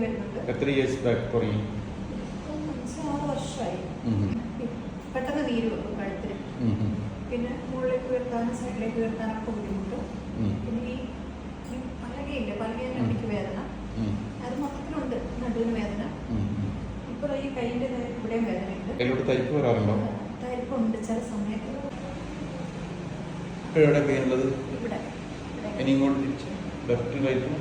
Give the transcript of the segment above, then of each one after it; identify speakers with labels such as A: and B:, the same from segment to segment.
A: വരുന്നുണ്ട്.
B: എത്ര years back കുറയും
A: ഇപ്പം അഞ്ചാറ് വർഷമായി. പെട്ടെന്ന് നീര് വെക്കും കഴുത്തിൽ. പിന്നെ മുകളിലേക്ക് ഉയർത്താനും സൈഡിലേക്ക് ഉയർത്താനൊക്കെ ബുദ്ധിമുട്ട്.
B: ഉം.
A: പിന്നെ ഈ പലകയില്ലേ? പലകയിൽ എനിക്ക് വേദന. അത് മൊത്തത്തിലുണ്ട്. നടുവിന് വേദന.
B: ഉം.
A: ഈ കൈയിന്റെ ഇവിടെയും വേദനയുണ്ട്.
B: കയ്യിലോട്ട് തരിപ്പ് വരാറുണ്ടോ?
A: തരിപ്പുണ്ട്. ചില സമയത്ത്. ഇവിടെ.
B: ഇനി ഇങ്ങോട്ട് തിരിച്ച് ലെഫ്റ്റും റൈറ്റും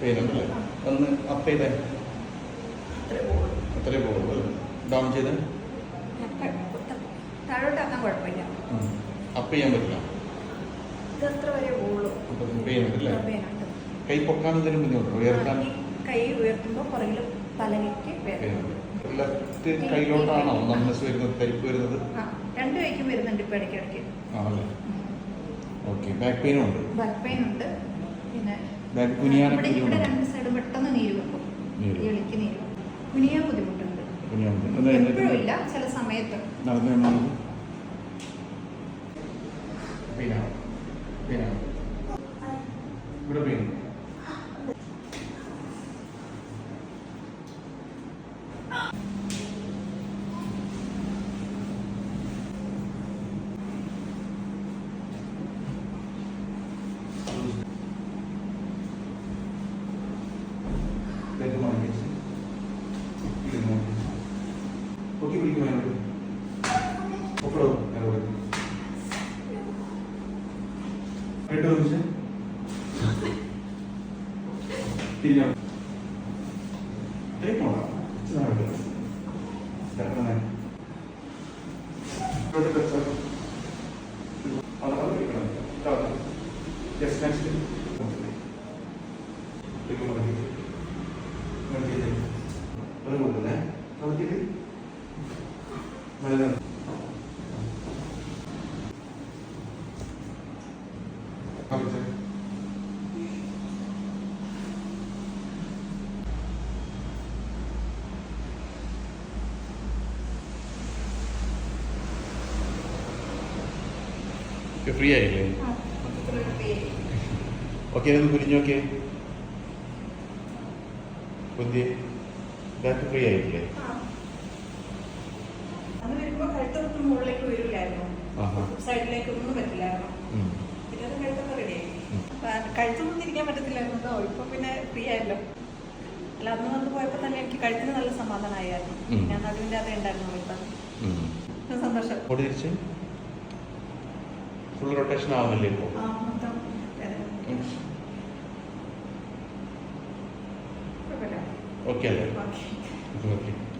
B: പെയിൻ ഉണ്ടല്ലേ ഒന്ന് അപ്പ് ചെയ്തേ?
A: അത്രേ പോകുള്ളൂ
B: ഡൗൺ ചെയ്ത്?
A: താഴോട്ടാക്കാൻ കുഴപ്പമില്ല.
B: അപ്പ് ചെയ്യാൻ പറ്റില്ല പെയിൻ ഉണ്ടല്ലേ കൈ പൊക്കാൻ എന്തെങ്കിലും ബുദ്ധിമുട്ടോ ഉയർത്താൻ?
A: കൈ ഉയർത്തുമ്പോൾ പുറകിൽ തലയ്ക്ക് വേദന
B: ലെഫ്റ്റ് കൈയിലോട്ടാണോ നന്നസ് വരുന്നത് തരിപ്പ് വരുന്നത്?
A: രണ്ട് കൈക്കും വരുന്നുണ്ട് ഇപ്പോൾ ഇടയ്ക്ക്
B: ആണല്ലേ? ഓക്കെ ബാക്ക് പെയിനും ഉണ്ട്.
A: ബാക്ക് പെയിൻ ഉണ്ട്. പിന്നെ
B: കുനിയാനൊക്കെ
A: ഇവിടെ ഇവിടെ
B: ബുദ്ധിമുട്ടുണ്ട്
A: രണ്ട് സൈഡ് പെട്ടെന്ന് നീര് വെക്കും
B: നീര്
A: ഈ എളിക്ക് നീര് വെക്കും. കുനിയാൻ ബുദ്ധിമുട്ടുണ്ട്
B: കുനിയാനുണ്ട് ഒന്ന്
A: എപ്പോഴും
B: എഴുന്നേറ്റ്
A: ഇല്ല ചില സമയത്ത്
B: നടന്നു വേണം പെയിനാണോ പെയിനാണോ ഇവിടെ പെയിൻ പൊക്കി പിടിക്കുമോ എന്നോട് ഒപ്പിടോ എന്നോട് കേട്ടോ മിസ്സേ? തിരിഞ്ഞോ? ടേക്കോളാ Yes, next. ഫ്രീ ആയില്ലേ. ഓക്കെ ഒന്ന് കുരിഞ്ഞു നോക്കിയേ ഇതാക്കി ഫ്രീ ആയിട്ടില്ലേ?
A: സൈഡിലേക്ക് ഒന്നും പറ്റില്ലായിരുന്നു. പിന്നെ കഴുത്തൊക്കെ റെഡിയായി. കഴുത്തൊന്നും തിരിക്കാൻ പറ്റത്തില്ലായിരുന്നോ ഇപ്പൊ പിന്നെ ഫ്രീ ആയല്ലോ. അല്ല അന്ന് വന്ന് പോയപ്പോ തന്നെ എനിക്ക് കഴുത്തിന് നല്ല സമാധാനമായിരുന്നു. ഞാൻ നടുവിന്റെ അതേ ഉണ്ടായിരുന്നു ഇപ്പം. സന്തോഷം.
B: ഫുൾ റൊട്ടേഷൻ ആവുന്നില്ലേ ഇപ്പോൾ
A: Ok.
B: Okay.